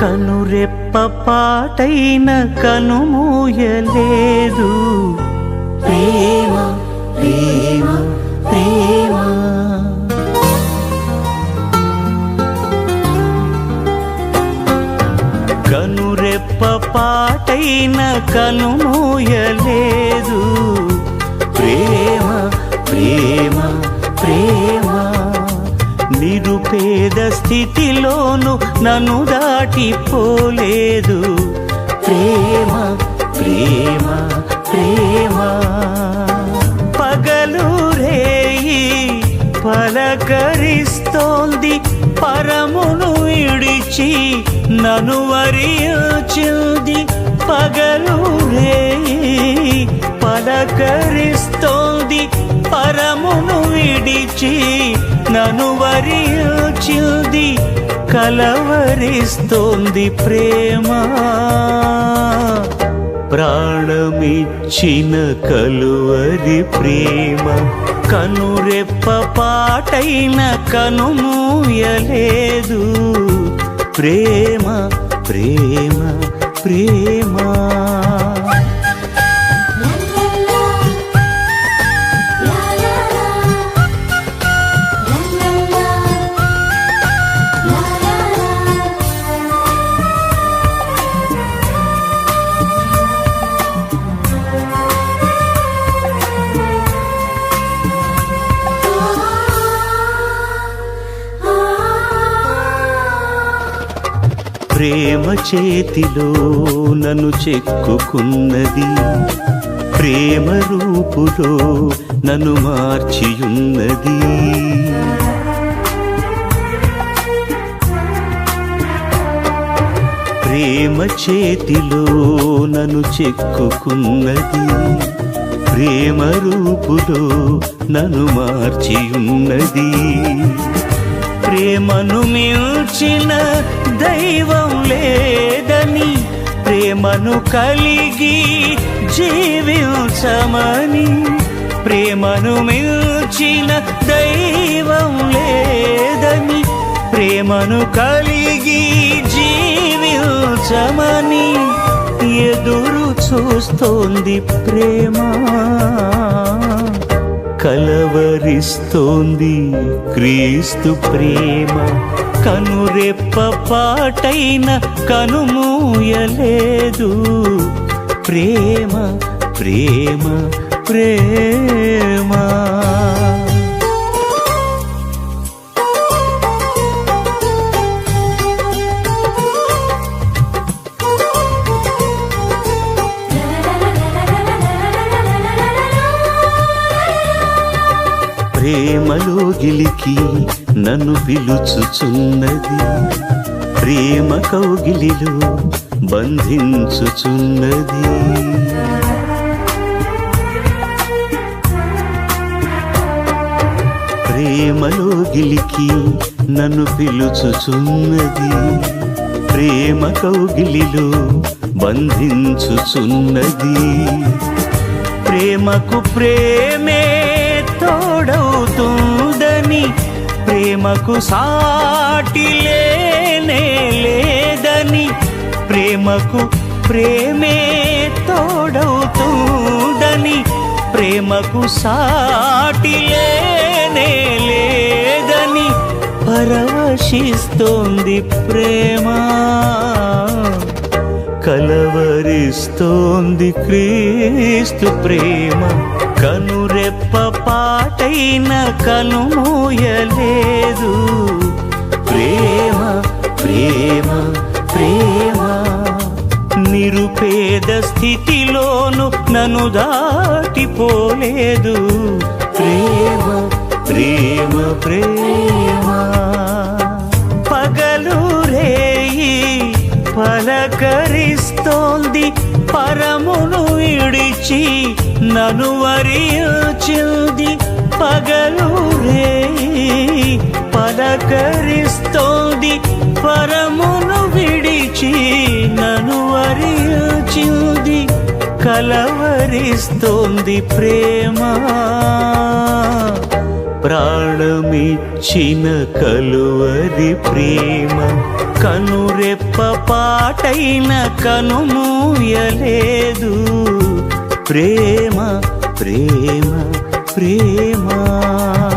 కనురెప్ప పాటైన కనుమూయలేదు. ప్రేమ ప్రేమ ప్రేమ. కనురెప్ప పాటైన కనుమూయలేదు. ప్రేమ ప్రేమ ప్రేమ. నిరుపేద స్థితిలోను నన్ను దాటిపోలేదు. ప్రేమ ప్రేమ ప్రేమ. పగలు రేయి పలకరిస్తోంది పరమును ఇడిచి నను వరిచింది పగలు రేయి పలకరిస్తోంది పరమును విడిచి నను వరిచింది కలవరిస్తోంది ప్రేమ. ప్రాణమిచ్చిన కలువరి ప్రేమ. కనురెప్ప పాటైన కనుమూయలేదు ప్రేమ ప్రేమ ప్రేమా. ప్రేమ చేతిలో నన్ను చెక్కుకున్నది. ప్రేమ రూపులో నన్ను మార్చియున్నది. ప్రేమ చేతిలో నన్ను చెక్కుకున్నది. ప్రేమ రూపులో నన్ను మార్చియున్నది. ప్రేమను మిల్చిన దైవం లేదని ప్రేమను కలిగి జీవించమని ప్రేమను మిల్చిన దైవం లేదని ప్రేమను కలిగి జీవించమని ఎదురు చూస్తోంది ప్రేమ. కలవరిస్తోంది క్రీస్తు ప్రేమ. కనురెప్ప పాటైన కనుమూయలేదు ప్రేమ ప్రేమ ప్రేమ. ప్రేమలో గిలికి నన్ను పిలుచుచున్నది. ప్రేమ కౌగిలిలో బంధించుచున్నది. ప్రేమలో గిలికి నన్ను పిలుచుచున్నది. ప్రేమ కౌగిలిలో బంధించుచున్నది. ప్రేమకు ప్రేమే ప్రేమకు సాటి లేనే లేదని ప్రేమకు ప్రేమే తోడవుతుందని ప్రేమకు సాటి లేనే లేదని పరవశిస్తోంది ప్రేమ కలవరిస్తోంది క్రీస్తు ప్రేమ కనుర పాటైన కనుమూయలేదు ప్రేమ ప్రేమ ప్రేమ. నిరుపేద స్థితిలోను నన్ను దాటిపోలేదు. ప్రేమ ప్రేమ ప్రేమ. పగలు రేయి పలకరిస్తోంది పరమును విడిచి నను వరియుచింది. పగలురే పలకరిస్తోంది పరమును విడిచి నను అరిచింది కలవరిస్తోంది ప్రేమ. ప్రాణమిచ్చిన కలువరి ప్రేమ కనురెప్ప పాటైన కనుమూయలేదు ప్రేమ ప్రేమ. ప్రేమా.